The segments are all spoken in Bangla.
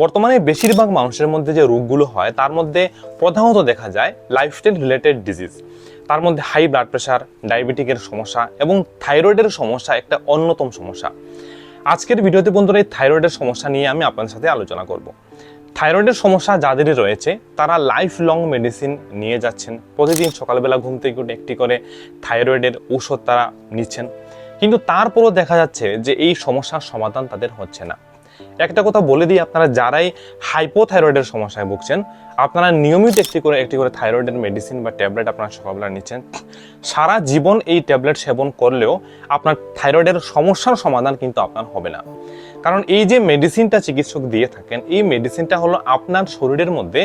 বর্তমানে বেশিরভাগ মানুষের মধ্যে যে রোগগুলো হয়, তার মধ্যে প্রধানত দেখা যায় লাইফস্টাইল রিলেটেড ডিজিজ তার মধ্যে হাই ব্লাড প্রেশার ডায়াবেটিকের সমস্যা এবং থাইরয়েডের সমস্যা একটা অন্যতম সমস্যা। আজকের ভিডিওতে বন্ধুরা এই থাইরয়েডের সমস্যা নিয়ে আমি আপনাদের সাথে আলোচনা করব। থাইরয়েডের সমস্যা যাদেরই রয়েছে, তারা লাইফ লং মেডিসিন নিয়ে যাচ্ছেন। প্রতিদিন সকালবেলা ঘুম থেকে উঠে একটি করে থাইরয়েডের ঔষধ তারা নিচ্ছেন। কিন্তু তারপরও দেখা যাচ্ছে যে এই সমস্যার সমাধান তাদের হচ্ছে না। একটা কথা বলে দিই, আপনারা যারাই হাইপোথাইরয়েডের সমস্যায় ভুগছেন, আপনারা নিয়মিত একটি করে একটি করে থাইরয়েডের মেডিসিন বা ট্যাবলেট আপনারা সকালবেলা নিচ্ছেন। সারা জীবন এই ট্যাবলেট সেবন করলেও আপনার থাইরয়েডের সমস্যার সমাধান কিন্তু আপনার হবে না। কারণ এই যে মেডিসিনটা চিকিৎসক দিয়ে থাকেন, এই মেডিসিনটা হলো আপনার শরীরের মধ্যে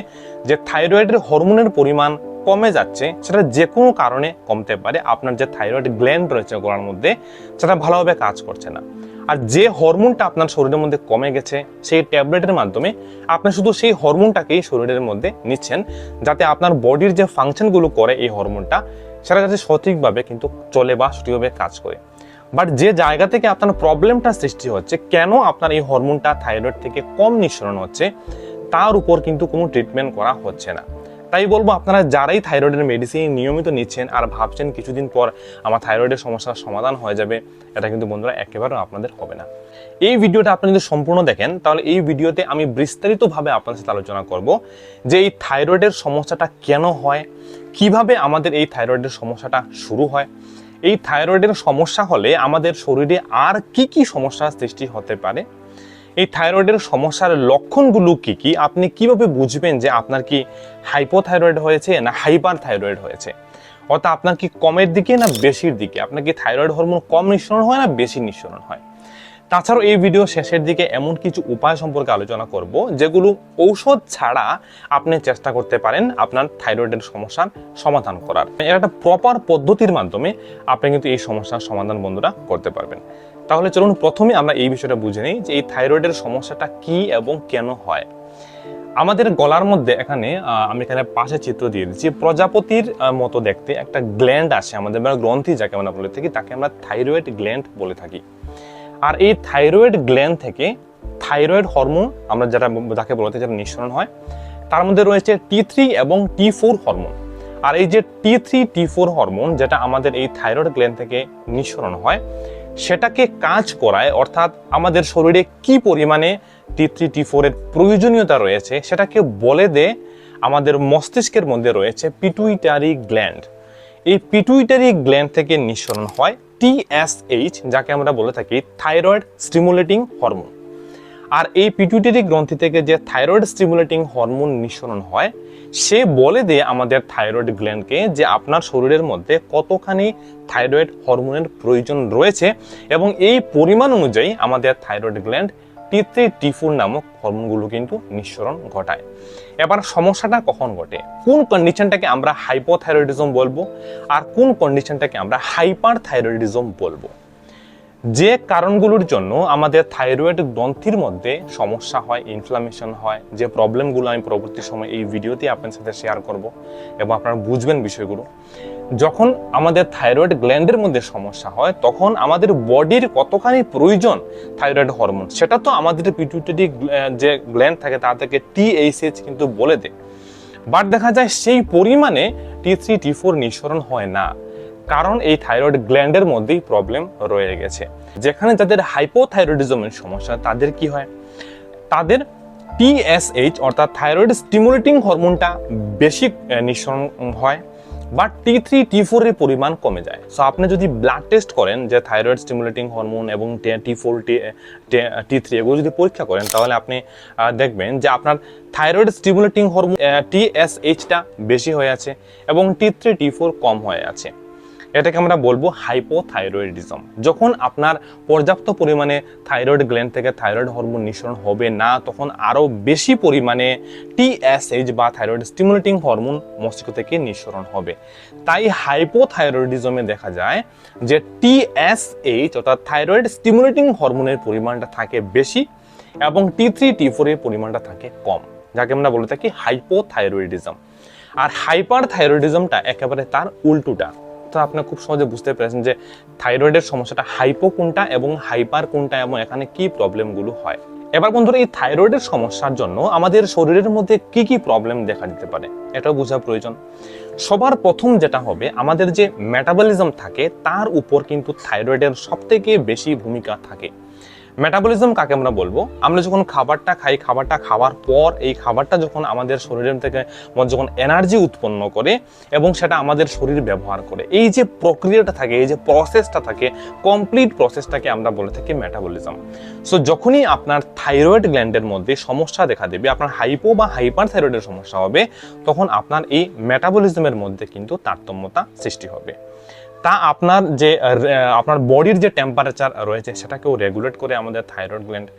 যে থাইরয়েডের হরমোনের পরিমাণ কমে যাচ্ছে, সেটা যে কোনো কারণে কমতে পারে। আপনার যে থাইরয়েড গ্ল্যান্ড রয়েছে গলার মধ্যে, সেটা ভালোভাবে কাজ করছে না। আর যে হরমোনটা আপনার শরীরের মধ্যে কমে গেছে, সেই ট্যাবলেটের মাধ্যমে আপনি শুধু সেই হরমোনটাকেই শরীরের মধ্যে নিচ্ছেন, যাতে আপনার বডির যে ফাংশনগুলো করে এই হরমোনটা, সেটা যাতে সঠিকভাবে কিন্তু চলে বা সঠিকভাবে কাজ করে। বাট যে জায়গা থেকে আপনার প্রবলেমটা সৃষ্টি হচ্ছে, কেন আপনার এই হরমোনটা থাইরয়েড থেকে কম নিঃসরণ হচ্ছে, তার উপর কিন্তু কোনো ট্রিটমেন্ট করা হচ্ছে না। তাই বলব আপনারা যারাই থাইরয়েডের মেডিসিন নিয়মিত নিচ্ছেন আর ভাবছেন কিছুদিন পর আমার থাইরয়েডের সমস্যার সমাধান হয়ে যাবে, এটা কিন্তু বন্ধুরা একেবারে আপনাদের হবে না। এই ভিডিওটা আপনি যদি সম্পূর্ণ দেখেন, তাহলে এই ভিডিওতে আমি বিস্তারিতভাবে আপনাদের সাথে আলোচনা করব যে এই থাইরয়েডের সমস্যাটা কেন হয়, কীভাবে আমাদের এই থাইরয়েডের সমস্যাটা শুরু হয়। এই থাইরয়েডের সমস্যা হলে আমাদের শরীরে আর কি কি সমস্যার সৃষ্টি হতে পারে এই থাইরয়েডের সমস্যার লক্ষণগুলো কি কি? আপনি কীভাবে বুঝবেন যে আপনার কি হাইপোথাইরয়েড হয়েছে না হাইপার থাইরয়েড হয়েছে? অর্থাৎ আপনার কি কমের দিকে না বেশির দিকে? আপনার কি থাইরয়েড হরমোন কম নিঃসরণ হয় না বেশি নিঃসরণ হয়? তাছাড়াও এই ভিডিও শেষের দিকে এমন কিছু উপায় সম্পর্কে আলোচনা করব, যেগুলো ঔষধ ছাড়া আপনি চেষ্টা করতে পারেন আপনার থাইরয়েডের সমস্যার সমাধান করার। একটা প্রপার পদ্ধতির মাধ্যমে আপনি কিন্তু এই সমস্যার সমাধান বন্ধুরা করতে পারবেন। তাহলে চলুন প্রথমে আমরা এই বিষয়টা বুঝে নিই যে এই থাইরয়েডের সমস্যাটা কি এবং কেন হয়। আমাদের গলার মধ্যে এখানে আমি এখানে পাশে চিত্র দিয়ে দিচ্ছি। প্রজাপতির মতো দেখতে একটা গ্ল্যান্ড আছে আমাদের বা গ্রন্থি যাকে আমরা বলে থাকি, তাকে আমরা থাইরয়েড গ্ল্যান্ড বলে থাকি। আর এই থাইরয়েড গ্ল্যান্ড থেকে থাইরয়েড হরমোন, আমরা যারা, যাকে বলে থাকি যেটা নিঃসরণ হয়, তার মধ্যে রয়েছে টি থ্রি এবং টি ফোর হরমোন। আর এই যে T three T four hormone যেটা আমাদের এই থাইরয়েড গ্ল্যান্ড থেকে নিঃসরণ হয়, সেটাকে কাজ করায়, অর্থাৎ আমাদের শরীরে কি পরিমাণে টি থ্রি টি ফোরের প্রয়োজনীয়তা রয়েছে, সেটাকে বলে দে আমাদের মস্তিষ্কের মধ্যে রয়েছে পিটুইটারি গ্ল্যান্ড এই পিটুইটারি গ্ল্যান্ড থেকে নিঃসরণ হয় টিএসএইচ যাকে আমরা বলে থাকি থাইরয়েড স্টিমুলেটিং হরমোন আর এই পিটুইটারি গ্রন্থি থেকে যে থাইরয়েড স্টিমুলেটিং হরমোন নিঃসরণ হয় সে বলে দেয় আমাদের থাইরয়েড গ্ল্যান্ডকে যে আপনার শরীরের মধ্যে কতখানি থাইরয়েড হরমোনের প্রয়োজন রয়েছে এবং এই পরিমাণ অনুযায়ী আমাদের thyroid gland T three T four নামক হরমোনগুলো কিন্তু নিঃসরণ ঘটায়। এবার সমস্যাটা কখন ঘটে? কোন কন্ডিশনটাকে আমরা হাইপোথাইরয়েডিজম বলব? আর কোন কন্ডিশনটাকে আমরা হাইপার থাইরয়েডিজম বলব? যে কারণগুলোর জন্য আমাদের থাইরয়েড গ্রন্থির মধ্যে সমস্যা হয় ইনফ্লামেশন হয়, যে প্রবলেমগুলো আমি পরবর্তী সময় এই ভিডিওতে আপনার সাথে শেয়ার করব এবং আপনারা বুঝবেন বিষয়গুলো। যখন আমাদের থাইরয়েড গ্ল্যান্ডের মধ্যে সমস্যা হয়, তখন আমাদের বডির কতখানি প্রয়োজন থাইরয়েড হরমোন সেটা তো আমাদের পিটুইটারি যে গ্ল্যান্ড থাকে তা থেকে টিএইচএইচ কিন্তু বলে দেয়। বাট দেখা যায় সেই পরিমাণে টি থ্রি টি ফোর নিঃসরণ হয় না। কারণ এই থাইরয়েড গ্ল্যান্ডের মধ্যেই প্রবলেম রয়ে গেছে। যেখানে যাদের হাইপোথাইরয়েডিজমের সমস্যা, তাদের কি হয়? তাদের টিএসএইচ অর্থাৎ থাইরয়েড স্টিমুলেটিং হরমোনটা বেশি নিঃসরণ হয়, বা টি থ্রি টি ফোরের পরিমাণ কমে যায়। সো আপনি যদি ব্লাড টেস্ট করেন যে থাইরয়েড স্টিমুলেটিং হরমোন এবং টি ফোর টি থ্রি এগুলো যদি পরীক্ষা করেন, তাহলে আপনি দেখবেন যে আপনার থাইরয়েড স্টিমুলেটিং হরমোন টিএসএইচটা বেশি হয়ে আছে এবং টি থ্রি টি ফোর কম হয়ে আছে। এটাকে আমরা বলব হাইপোথাইরয়েডিজম যখন আপনার পর্যাপ্ত পরিমাণে থাইরয়েড গ্ল্যান্ড থেকে থাইরয়েড হরমোন নিঃসরণ হবে না, তখন আরও বেশি পরিমাণে টিএসএইচ বা থাইরয়েড স্টিমুলেটিং হরমোন মস্তিষ্ক থেকে নিঃসরণ হবে। তাই হাইপোথাইরয়েডিজমে দেখা যায় যে টিএসএইচ অর্থাৎ থাইরয়েড স্টিমুলেটিং হরমোনের পরিমাণটা থাকে বেশি এবং টি থ্রি টি ফোরের পরিমাণটা থাকে কম, যাকে আমরা বলে থাকি হাইপোথাইরয়েডিজম আর হাইপার থাইরয়েডিজমটা একেবারে তার উল্টোটা। তো আপনি খুব সহজে বুঝতে পেরেছেন যে থাইরয়েডের সমস্যাটা হাইপো কোনটা এবং হাইপার কোনটা এবং এখানে কি প্রবলেমগুলো হয়। এবার বন্ধুরা, এই থাইরয়েডের সমস্যার জন্য আমাদের শরীরের মধ্যে কি কি প্রবলেম দেখা দিতে পারে, এটাও বোঝা প্রয়োজন। সবার প্রথম যেটা হবে, আমাদের যে মেটাবলিজম থাকে, তার উপর কিন্তু থাইরয়েডের সব থেকে বেশি ভূমিকা থাকে। মেটাবলিজম কাকে আমরা বলব? আমরা যখন খাবারটা খাই, খাবারটা খাওয়ার পর এই খাবারটা যখন আমাদের শরীরের থেকে যখন এনার্জি উৎপন্ন করে এবং সেটা আমাদের শরীর ব্যবহার করে, এই যে প্রক্রিয়াটা থাকে, এই যে প্রসেসটা থাকে কমপ্লিট প্রসেসটাকে আমরা বলে থাকি মেটাবলিজম সো যখনই আপনার থাইরয়েড গ্ল্যান্ডের মধ্যে সমস্যা দেখা দেবে, আপনার হাইপো বা হাইপার থাইরয়েডের সমস্যা হবে, তখন আপনার এই মেটাবলিজমের মধ্যে কিন্তু তারতম্যতা সৃষ্টি হবে। তা আপনার যে আপনার বডির যে টেম্পারেচার রয়েছে সেটাকেও রেগুলেট করে আমাদের থাইরয়েড গ্ল্যান্ড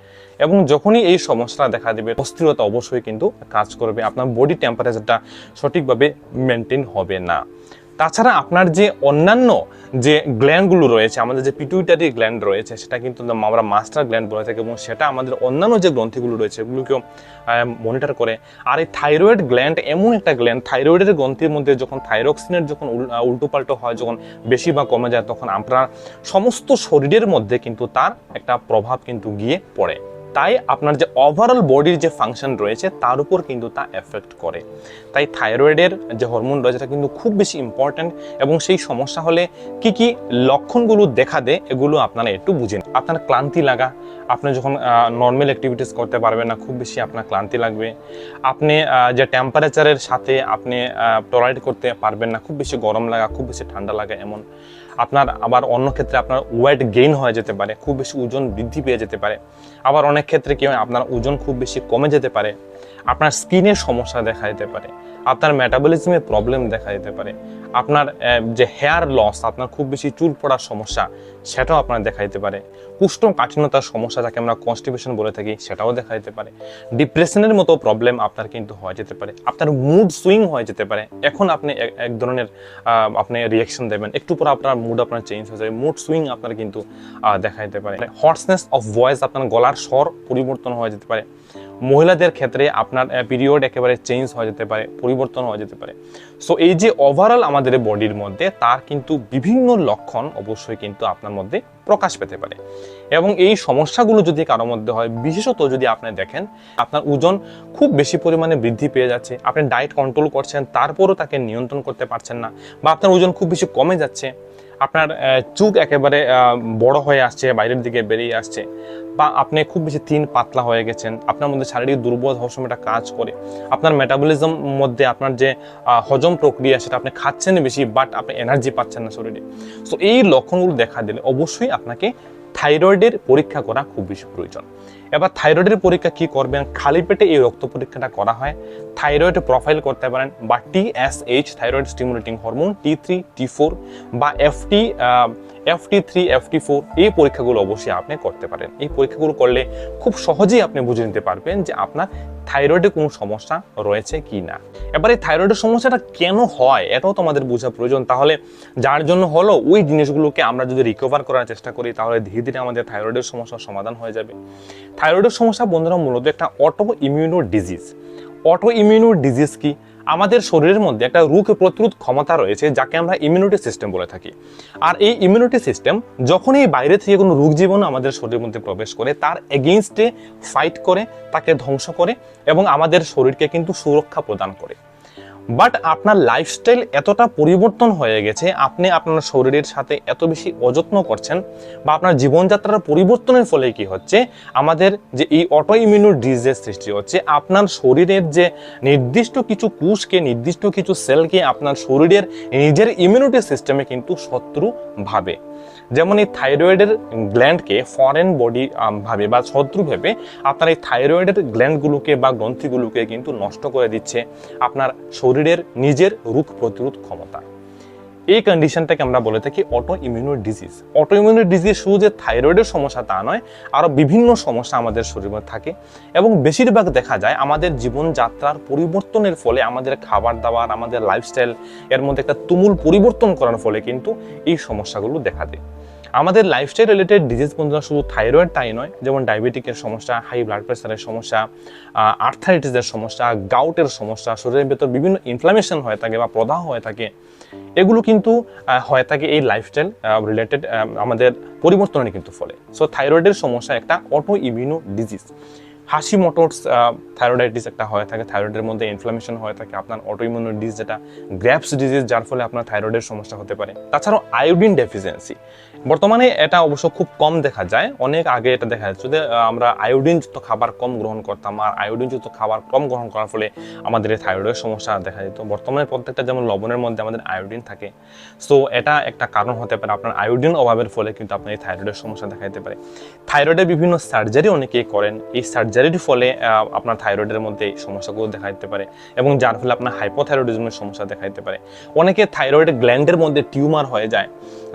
এবং যখনই এই সমস্যা দেখা দেবে, অস্থিরতা অবশ্যই কিন্তু কাজ করবে। আপনার বডি টেম্পারেচারটা সঠিকভাবে মেনটেন হবে না। তাছাড়া আপনার যে অন্যান্য যে গ্ল্যান্ডগুলো রয়েছে, আমাদের যে পিটুইটারি গ্ল্যান্ড রয়েছে, সেটা কিন্তু আমরা মাস্টার গ্ল্যান্ড বলে থাকি এবং সেটা আমাদের অন্যান্য যে গ্রন্থিগুলো রয়েছে, এগুলোকেও মনিটর করে। আর এই থাইরয়েড গ্ল্যান্ড এমন একটা গ্ল্যান্ড থাইরয়েডের গ্রন্থির মধ্যে যখন থাইরক্সিনের যখন উল্টোপাল্টো হয়, যখন বেশি বা কমে যায়, তখন আপনার সমস্ত শরীরের মধ্যে কিন্তু তার একটা প্রভাব কিন্তু গিয়ে পড়ে। তাই আপনার যে ওভারঅল বডির যে ফাংশন রয়েছে, তার উপর কিন্তু তা এফেক্ট করে। তাই থাইরয়েডের যে হরমোন রয়েছে, এটা কিন্তু খুব বেশি ইম্পর্ট্যান্ট এবং সেই সমস্যা হলে কি কি লক্ষণগুলো দেখা দেয়, এগুলো আপনারা একটু বুঝেন আপনার ক্লান্তি লাগা, আপনি যখন নর্মাল অ্যাক্টিভিটিস করতে পারবেন না, খুব বেশি আপনার ক্লান্তি লাগবে। আপনি যে টেম্পারেচারের সাথে আপনি টলারেট করতে পারবেন না, খুব বেশি গরম লাগা, খুব বেশি ঠান্ডা লাগা এমন। আপনার আবার অন্য ক্ষেত্রে আপনার ওয়েট গেইন হয়ে যেতে পারে, খুব বেশি ওজন বৃদ্ধি পেয়ে যেতে পারে। আবার অনেক ক্ষেত্রে কি হয়, আপনার ওজন খুব বেশি কমে যেতে পারে। আপনার স্কিনের সমস্যা দেখা যেতে পারে, আপনার মেটাবলিজমে প্রবলেম দেখা যেতে পারে। আপনার যে হেয়ার লস আপনার খুব বেশি চুল পড়ার সমস্যা সেটাও আপনার দেখা দিতে পারে। কুষ্ঠকাঠিন্যতার সমস্যা যাকে আমরা কনস্টিপেশন বলে থাকি, সেটাও দেখা দিতে পারে। ডিপ্রেশনের মতো প্রবলেম আপনার কিন্তু হয়ে যেতে পারে। আপনার মুড সুইং হয়ে যেতে পারে। এখন আপনি এক- ধরনের আপনি রিয়াকশন দেবেন। একটু পর আপনার মুড আপনার চেঞ্জ হয়ে যাবে। মুড সুইং আপনার কিন্তু দেখা দিতে পারে। হর্সনেস অফ ভয়েস আপনার গলার স্বর পরিবর্তন হয়ে যেতে পারে। মহিলাদের ক্ষেত্রে আপনার পিরিয়ড একেবারে চেঞ্জ হয়ে যেতে পারে, পরিবর্তন হয়ে যেতে পারে। সো এই যে ওভারঅল আমাদের বডির মধ্যে, তার কিন্তু বিভিন্ন লক্ষণ অবশ্যই কিন্তু আপনার মধ্যে প্রকাশ পেতে পারে। এবং এই সমস্যাগুলো যদি কারও মধ্যে হয়, বিশেষত যদি আপনি দেখেন, আপনার ওজন খুব বেশি পরিমাণে বৃদ্ধি পেয়ে যাচ্ছে, আপনি ডায়েট কন্ট্রোল করছেন, তারপরও তাকে নিয়ন্ত্রণ করতে পারছেন না, বা আপনার ওজন খুব বেশি কমে যাচ্ছে আপনার চুল একেবারে বড় হয়ে আসছে, বাইরের দিকে বেরিয়ে আসছে, বা আপনি খুব বেশি তিন পাতলা হয়ে গেছেন, আপনার মধ্যে শারীরিক দুর্বল হওয়ার সময় এটা কাজ করে, আপনার মেটাবলিজম মধ্যে আপনার যে হজম প্রক্রিয়া সেটা আপনি খাচ্ছেন বেশি বাট আপনি এনার্জি পাচ্ছেন না শরীরে। সো এই লক্ষণগুলো দেখা দিলে অবশ্যই আপনাকে থাইরয়েডের পরীক্ষা করা খুব বেশি প্রয়োজন। এবার থাইরয়েডের পরীক্ষা কি করবেন? খালি পেটে এই রক্ত পরীক্ষাটা করা হয়। থাইরয়েড প্রোফাইল করতে পারেন বা T S H thyroid stimulating hormone T three T four বা FT F T three F T four এই পরীক্ষাগুলো অবশ্যই আপনি করতে পারেন। এই পরীক্ষাগুলো করলে খুব সহজেই আপনি বুঝে নিতে পারবেন যে আপনার থাইরয়েডে কোনো সমস্যা রয়েছে কি না। এবার এই থাইরয়েডের সমস্যাটা কেন হয়, এটাও তো আমাদের বোঝা প্রয়োজন। তাহলে যার জন্য হলো, ওই জিনিসগুলোকে আমরা যদি রিকভার করার চেষ্টা করি, তাহলে ধীরে ধীরে আমাদের থাইরয়েডের সমস্যার সমাধান হয়ে যাবে। থাইরয়েডের সমস্যা বন্ধুরা মূলত একটা auto immuno disease auto immuno disease কি? আমাদের শরীরের মধ্যে একটা রোগ প্রতিরোধ ক্ষমতা রয়েছে, যাকে আমরা ইমিউনিটি সিস্টেম বলে থাকি। আর এই ইমিউনিটি সিস্টেম যখনই বাইরে থেকে কোনো রোগ জীবন আমাদের শরীরের মধ্যে প্রবেশ করে, তার এগেইনস্টে ফাইট করে, তাকে ধ্বংস করে এবং আমাদের শরীরকে কিন্তু সুরক্ষা প্রদান করে। বাট আপনার লাইফস্টাইল এতটা পরিবর্তন হয়ে গেছে, আপনি আপনার শরীরের সাথে এত বেশি অযত্ন করছেন বা আপনার জীবনযাত্রার পরিবর্তনের ফলে কি হচ্ছে? আমাদের যে এই অটো ইমিউনো ডিজিজের সৃষ্টি হচ্ছে, আপনার শরীরের যে নির্দিষ্ট কিছু কুশকে নির্দিষ্ট কিছু সেলকে আপনার শরীরের নিজের ইমিউনিটি সিস্টেমে কিন্তু শত্রু ভাবে। যেমন এই থাইরয়েডের গ্ল্যান্ডকে ফরেন বডি ভাবে বা শত্রু ভেবে আপনার এই থাইরয়েডের গ্ল্যান্ডগুলোকে বা গ্রন্থিগুলোকে কিন্তু নষ্ট করে দিচ্ছে আপনার শরীরের নিজের রোগ প্রতিরোধ ক্ষমতা। এই কন্ডিশনটাকে আমরা বলে থাকি auto immuno disease auto immuno disease শুধু যে থাইরয়েডের সমস্যা তা নয় আরও বিভিন্ন সমস্যা আমাদের শরীরে থাকে এবং বেশিরভাগ দেখা যায় আমাদের জীবনযাত্রার পরিবর্তনের ফলে, আমাদের খাবার দাবার আমাদের লাইফস্টাইল এর মধ্যে একটা তুমুল পরিবর্তন করার ফলে কিন্তু এই সমস্যাগুলো দেখা দেয়। আমাদের লাইফস্টাইল রিলেটেড ডিজিজ বন্ধুরা শুধু থাইরয়েড তাই নয়, যেমন ডায়াবেটিকের সমস্যা হাই ব্লাড প্রেশারের সমস্যা আর্থারাইটিসের সমস্যা গাউটের সমস্যা, শরীরের ভেতর বিভিন্ন ইনফ্লামেশন হয়ে থাকে বা প্রদাহ হয়ে থাকে, এগুলো কিন্তু হয়ে থাকে এই লাইফস্টাইল রিলেটেড আমাদের পরিবর্তনের কিন্তু ফলে। সো থাইরয়েডের সমস্যা একটা auto immuno disease Hashimoto's thyroiditis একটা হয়ে থাকে থাইরয়েডের মধ্যে ইনফ্লামেশন হয়ে থাকে, আপনার অটোইমিউনো ডিজিজ যেটা গ্র্যাপস ডিজিজ যার ফলে আপনার থাইরয়েডের সমস্যা হতে পারে। তাছাড়াও আয়োডিন ডেফিসিয়েন্সি বর্তমানে এটা অবশ্য খুব কম দেখা যায়, অনেক আগে এটা দেখা যাচ্ছে যে আমরা আয়োডিনযুক্ত খাবার কম গ্রহণ করতাম, আর আয়োডিনযুক্ত খাবার কম গ্রহণ করার ফলে আমাদের এই থাইরয়েডের সমস্যা দেখা যেত। বর্তমানে প্রত্যেকটা যেমন লবণের মধ্যে আমাদের আয়োডিন থাকে সো এটা একটা কারণ হতে পারে, আপনার আয়োডিন অভাবের ফলে কিন্তু আপনার এই থাইরয়েডের সমস্যা দেখা যেতে পারে। থাইরয়েডের বিভিন্ন সার্জারি অনেকেই করেন, এই সার্জারির ফলে আপনার থাইরয়েডের মধ্যে সমস্যাগুলো দেখা দিতে পারে এবং যার ফলে আপনার হাইপোথাইরয়েডিজমের সমস্যা দেখা দিতে পারে। অনেকে থাইরয়েড গ্ল্যান্ডের মধ্যে টিউমার হয়ে যায়।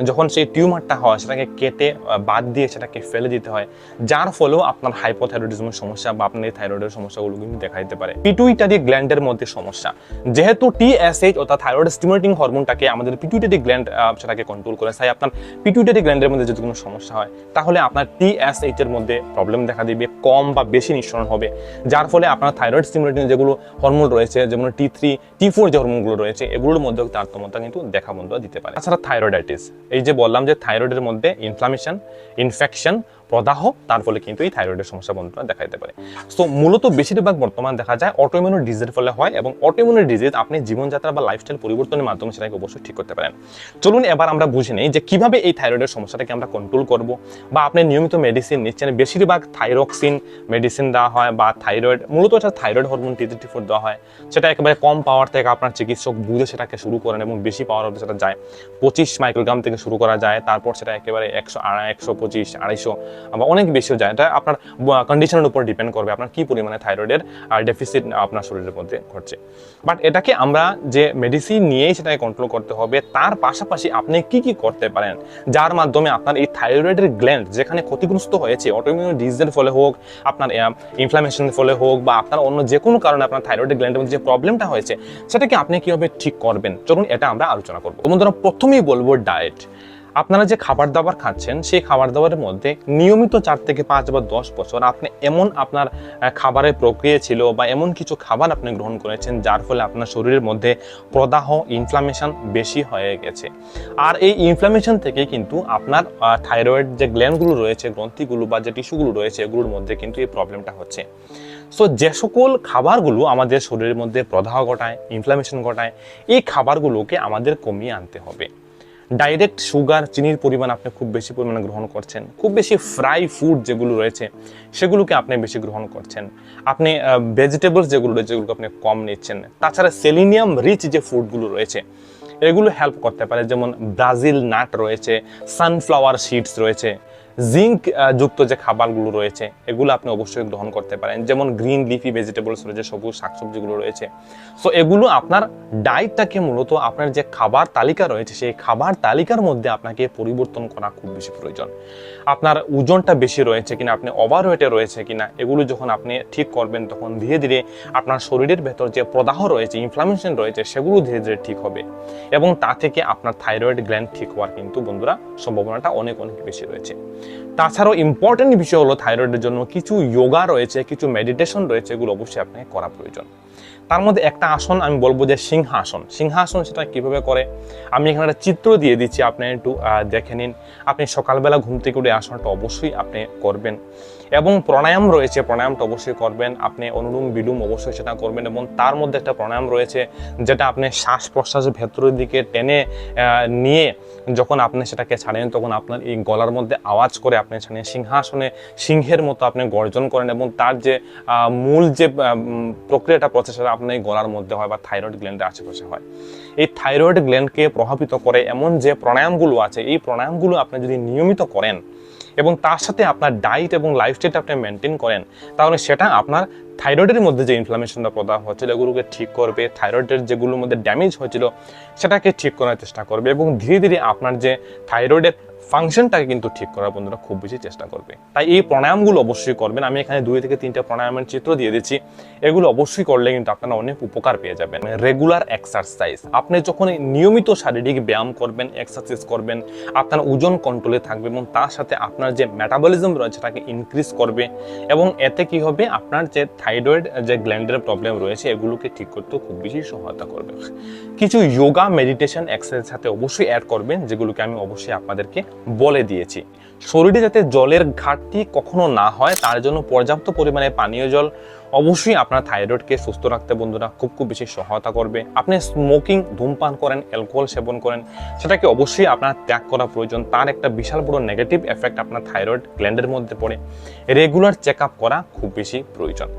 যখন সেই টিউমারটা হয়, সেটাকে কেটে বাদ দিয়ে সেটাকে ফেলে দিতে হয়, যার ফলেও আপনার হাইপোথাইরয়েডিজমের সমস্যা বা আপনার এই থাইরয়েডের সমস্যাগুলো কিন্তু দেখা দিতে পারে। পিটুইটারি গ্ল্যান্ডের মধ্যে সমস্যা। যেহেতু টিএসএইচ অর্থাৎ থাইরয়েড স্টিমুলেটিং হরমোনটাকে আমাদের পিটুইটারি গ্ল্যান্ড সেটাকে কন্ট্রোল করে, তাই আপনার পিটুইটারি গ্ল্যান্ডের মধ্যে যদি কোনো সমস্যা হয়, তাহলে আপনার টিএসএইচ এর মধ্যে প্রবলেম দেখা দিবে, কম বা বেশি নিঃসরণ হবে। যার ফলে আপনার থাইরয়েড স্টিমুলেটিং যেগুলো হরমোন রয়েছে, যেমন টি থ্রি টি ফোর যে হরমোনগুলো রয়েছে, এগুলোর মধ্যে তারতম্যতা কিন্তু দেখা বন্ধ দিতে পারে। তাছাড়া থাইরয়েডাইটিস এই যে বললাম যে থাইরয়েডের মধ্যে ইনফ্লামেশন ইনফেকশন প্রদাহ, তার ফলে কিন্তু এই থাইরয়েডের সমস্যা বন্ধুরা দেখা দিতে পারে। সো মূলত বেশিরভাগ বর্তমান দেখা যায় অটোইমিউন ডিজিজের ফলে হয় এবং অটোইমিউন ডিজিজ আপনি জীবনযাত্রা বা লাইফস্টাইল পরিবর্তনের মাধ্যমে সেটাকে অবশ্যই ঠিক করতে পারেন। চলুন এবার আমরা বুঝে নেই যে কীভাবে এই থাইরয়েডের সমস্যাটাকে আমরা কন্ট্রোল করব বা আপনি নিয়মিত মেডিসিন নিচ্ছেন। বেশিরভাগ থাইরক্সিন মেডিসিন দেওয়া হয় বা থাইরয়েড মূলত এটা thyroid hormone T T four দেওয়া হয়। সেটা একেবারে কম পাওয়ার থেকে আপনার চিকিৎসক বুঝে সেটাকে শুরু করেন এবং বেশি পাওয়ার হলে সেটা যায়। পঁচিশ মাইক্রোগ্রাম থেকে শুরু করা যায়, তারপর সেটা একেবারে একশো, আড়াই, একশো, পঁচিশ, আড়াইশো বা অনেক বেশিও যায়। এটা আপনার কন্ডিশনের উপর ডিপেন্ড করবে আপনার কি পরিমাণে থাইরয়েডের ডেফিসিট আপনার শরীরের মধ্যে ঘটছে। বাট এটাকে আমরা যে মেডিসিন নিয়েই সেটাকে কন্ট্রোল করতে হবে, তার পাশাপাশি আপনি কি কি করতে পারেন, যার মাধ্যমে আপনার এই থাইরয়েডের গ্ল্যান্ড যেখানে ক্ষতিগ্রস্ত হয়েছে অটোইমিউন ডিজিজের ফলে হোক, আপনার ইনফ্লামেশনের ফলে হোক বা আপনার অন্য যে কোনো কারণে আপনার থাইরয়েড গ্ল্যান্ডের মধ্যে যে প্রবলেমটা হয়েছে, সেটাকে আপনি কীভাবে ঠিক করবেন? চলুন এটা আমরা আলোচনা করব। বন্ধুরা, প্রথমেই বলব ডায়েট আপনারা যে খাবার দাবার খাচ্ছেন, সেই খাবার দাবারের মধ্যে নিয়মিত চার থেকে পাঁচ বা দশ বছর আপনি এমন আপনার খাবারের প্রক্রিয়া ছিল বা এমন কিছু খাবার আপনি গ্রহণ করেছেন যার ফলে আপনার শরীরের মধ্যে প্রদাহ ইনফ্লামেশন বেশি হয়ে গেছে। আর এই ইনফ্লামেশন থেকে কিন্তু আপনার থাইরয়েড যে গ্ল্যান্ডগুলো রয়েছে, গ্রন্থিগুলো বা যে টিস্যুগুলো রয়েছে, এগুলোর মধ্যে কিন্তু এই প্রবলেমটা হচ্ছে। সো যে সকল খাবারগুলো আমাদের শরীরের মধ্যে প্রদাহ ঘটায় ইনফ্লামেশন ঘটায়, এই খাবারগুলোকে আমাদের কমিয়ে আনতে হবে। ডাইরেক্ট সুগার চিনির পরিমাণ আপনি খুব বেশি পরিমাণে গ্রহণ করছেন। খুব বেশি ফ্রাই ফুড যেগুলো রয়েছে, সেগুলোকে আপনি বেশি গ্রহণ করছেন। আপনি ভেজিটেবলস যেগুলো রয়েছে যেগুলো আপনি কম নিচ্ছেন। তাছাড়া সেলিনিয়াম রিচ যে ফুডগুলো রয়েছে, এগুলো হেল্প করতে পারে। যেমন ব্রাজিল নাট রয়েছে সানফ্লাওয়ার সিডস রয়েছে জিঙ্ক যুক্ত যে খাবারগুলো রয়েছে, এগুলো আপনি অবশ্যই গ্রহণ করতে পারেন। যেমন গ্রিন লিফি ভেজিটেবলস রয়েছে সবুজ শাকসবজিগুলো রয়েছে। সো এগুলো আপনার ডায়েটটাকে মূলত আপনার যে খাবার তালিকা রয়েছে, সেই খাবার তালিকার মধ্যে আপনাকে পরিবর্তন করা খুব বেশি প্রয়োজন। আপনার ওজনটা বেশি রয়েছে কিনা, আপনি ওভার ওয়েটে রয়েছে কিনা, এগুলো যখন আপনি ঠিক করবেন, তখন ধীরে ধীরে আপনার শরীরের ভেতর যে প্রদাহ রয়েছে ইনফ্লামেশন রয়েছে, সেগুলো ধীরে ধীরে ঠিক হবে। এবং তা থেকে আপনার থাইরয়েড গ্ল্যান্ড ঠিক হওয়ার কিন্তু বন্ধুরা সম্ভাবনাটা অনেক অনেক বেশি রয়েছে। তাছাড়াও ইম্পর্টেন্ট বিষয় হলো থাইরয়েডের জন্য কিছু যোগা রয়েছে, কিছু মেডিটেশন রয়েছে, এগুলো অবশ্যই আপনাকে করা প্রয়োজন। তার মধ্যে একটা আসন আমি বলব যে সিংহাসন। সিংহাসন সেটা কীভাবে করে? আমি এখানে একটা চিত্র দিয়ে দিচ্ছি, আপনি একটু দেখে নিন। আপনি সকালবেলা ঘুম থেকে উঠে আসনটা অবশ্যই আপনি করবেন। এবং প্রাণায়াম রয়েছে, প্রাণায়ামটা অবশ্যই করবেন। আপনি অনুলুম বিলোম অবশ্যই সেটা করবেন এবং তার মধ্যে একটা প্রাণায়াম রয়েছে, যেটা আপনি শ্বাস প্রশ্বাস ভেতরের দিকে টেনে নিয়ে যখন আপনি সেটাকে ছাড়েন, তখন আপনার এই গলার মধ্যে আওয়াজ করে আপনি ছাড়েন। সিংহাসনে সিংহের মতো আপনি গর্জন করেন এবং তার যে মূল যে প্রক্রিয়াটা প্রসেস আপনার এই গলার মধ্যে হয় বা থাইরয়েড গ্ল্যান্ডের আশেপাশে হয়। এই থাইরয়েড গ্ল্যান্ডকে প্রভাবিত করে এমন যে প্রাণায়ামগুলো আছে, এই প্রাণায়ামগুলো আপনি যদি নিয়মিত করেন এবং তার সাথে আপনার ডায়েট এবং লাইফস্টাইলটা আপনি মেনটেন করেন, তাহলে সেটা আপনার থাইরয়েডের মধ্যে যে ইনফ্লামেশনটা প্রদাহ হচ্ছিল এগুলোকে ঠিক করবে থাইরয়েডের যেগুলোর মধ্যে ড্যামেজ হয়েছিল, সেটাকে ঠিক করার চেষ্টা করবে এবং ধীরে ধীরে আপনার যে থাইরয়েডের ফাংশনটাকে কিন্তু ঠিক করার বন্ধুরা খুব বেশি চেষ্টা করবে। তাই এই প্রাণায়ামগুলো অবশ্যই করবেন। আমি এখানে দুই থেকে তিনটা প্রাণায়ামের চিত্র দিয়ে দিচ্ছি। এগুলো অবশ্যই করলে কিন্তু আপনারা অনেক উপকার পেয়ে যাবেন। রেগুলার এক্সারসাইজ আপনি যখন নিয়মিত শারীরিক ব্যায়াম করবেন এক্সারসাইজ করবেন, আপনার ওজন কন্ট্রোলে থাকবে এবং তার সাথে আপনার যে মেটাবলিজম রয়েছে তাকে ইনক্রিজ করবে এবং এতে কি হবে? আপনার যে থাইরয়েড যে গ্ল্যান্ডের প্রবলেম রয়েছে, এগুলোকে ঠিক করতেও খুব বেশি সহায়তা করবে। কিছু যোগা মেডিটেশন এক্সারসাইজ সাথে অবশ্যই অ্যাড করবেন, যেগুলোকে আমি অবশ্যই আপনাদেরকে বলে দিয়েছি। শরীরে যাতে জলের ঘাটতি কখনো না হয়, তার জন্য পর্যাপ্ত পরিমাণে পানীয় জল অবশ্যই আপনার থাইরয়েডকে সুস্থ রাখতে বন্ধুরা খুব খুব বেশি সহায়তা করবে। আপনি স্মোকিং, ধূমপান করেন, অ্যালকোহল সেবন করেন, সেটাকে অবশ্যই আপনার ত্যাগ করা প্রয়োজন। তার একটা বিশাল বড় নেগেটিভ এফেক্ট আপনার থাইরয়েড গ্ল্যান্ডের মধ্যে পড়ে। রেগুলার চেক করা খুব বেশি প্রয়োজন।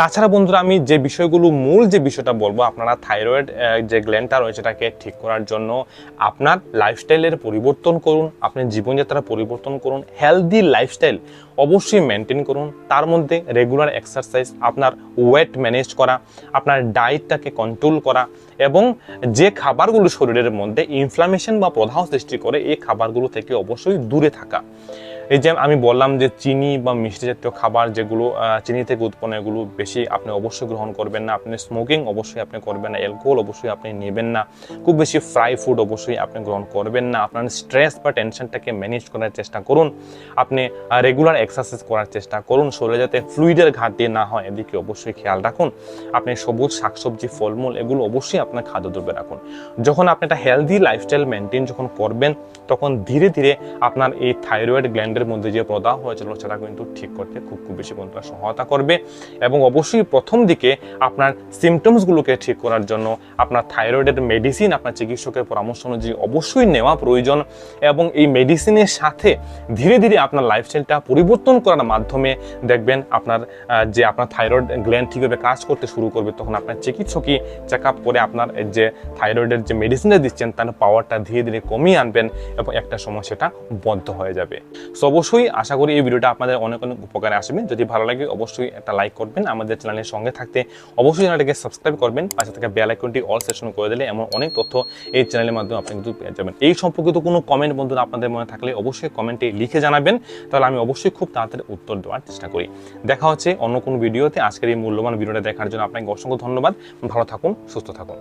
তাছাড়া বন্ধুরা, আমি যে বিষয়গুলো, মূল যে বিষয়টা বলব, আপনারা থাইরয়েড যে গ্ল্যান্ডটা রয়েছে সেটাকে ঠিক করার জন্য আপনার লাইফস্টাইলের পরিবর্তন করুন, আপনার জীবনযাত্রা পরিবর্তন করুন হেলদি লাইফস্টাইল অবশ্যই মেনটেন করুন, তার মধ্যে রেগুলার এক্সারসাইজ আপনার ওয়েট ম্যানেজ করা, আপনার ডায়েটটাকে কন্ট্রোল করা এবং যে খাবারগুলো শরীরের মধ্যে ইনফ্লামেশন বা প্রদাহ সৃষ্টি করে, এই খাবারগুলো থেকে অবশ্যই দূরে থাকা। এই যে আমি বললাম যে চিনি বা মিষ্টি জাতীয় খাবার যেগুলো চিনি থেকে উৎপন্ন, এগুলো বেশি আপনি অবশ্যই গ্রহণ করবেন না। আপনি স্মোকিং অবশ্যই আপনি করবেন না। অ্যালকোহল অবশ্যই আপনি নেবেন না। খুব বেশি ফ্রাই ফুড অবশ্যই আপনি গ্রহণ করবেন না। আপনার স্ট্রেস বা টেনশনটাকে ম্যানেজ করার চেষ্টা করুন। আপনি রেগুলার এক্সারসাইজ করার চেষ্টা করুন। শরীরে যাতে ফ্লুইডের ঘাটতি না হয়, এদিকে অবশ্যই খেয়াল রাখুন। আপনি সবুজ শাকসবজি, ফলমূল এগুলো অবশ্যই আপনার খাদ্যদ্রব্যে রাখুন। যখন আপনি একটা হেলদি লাইফস্টাইল মেনটেন যখন করবেন, তখন ধীরে ধীরে আপনার এই থাইরয়েড গ্ল্যান্ডের মধ্যে যে প্রদাহ হয়েছিল সেটা কিন্তু ঠিক করতে খুব খুব বেশি বন্ধুরা সহায়তা করবে। এবং অবশ্যই প্রথম দিকে আপনার সিমটমসগুলোকে ঠিক করার জন্য আপনার থাইরয়েডের মেডিসিন আপনার চিকিৎসকের পরামর্শ অনুযায়ী অবশ্যই নেওয়া প্রয়োজন। এবং এই মেডিসিনের সাথে ধীরে ধীরে আপনার লাইফস্টাইলটা পরিবর্তন করার মাধ্যমে দেখবেন আপনার যে আপনার থাইরয়েড গ্ল্যান্ড ঠিকভাবে কাজ করতে শুরু করবে, তখন আপনার চিকিৎসকই চেক আপ করে আপনার যে থাইরয়েডের যে মেডিসিনটা দিচ্ছেন, তার পাওয়ারটা ধীরে ধীরে কমিয়ে আনবেন এবং একটা সময় সেটা বন্ধ হয়ে যাবে। সো অবশ্যই আশা করি এই ভিডিওটা আপনাদের অনেক অনেক উপকারে আসবে। যদি ভালো লাগে, অবশ্যই একটা লাইক করবেন। আমাদের চ্যানেলের সঙ্গে থাকতে অবশ্যই চ্যানেলটাকে সাবস্ক্রাইব করবেন। পাশে থেকে বেল আইকনটি অল সেশন করে দিলে এমন অনেক তথ্য এই চ্যানেলের মাধ্যমে আপনি কিন্তু পেয়ে যাবেন। এই সম্পর্কিত কোনো কমেন্ট বন্ধুরা আপনাদের মনে থাকলে অবশ্যই কমেন্টে লিখে জানাবেন। তাহলে আমি অবশ্যই খুব তাড়াতাড়ি উত্তর দেওয়ার চেষ্টা করি। দেখা হচ্ছে অন্য কোনো ভিডিওতে আজকের এই মূল্যবান ভিডিওটা দেখার জন্য আপনাকে অসংখ্য ধন্যবাদ। ভালো থাকুন, সুস্থ থাকুন।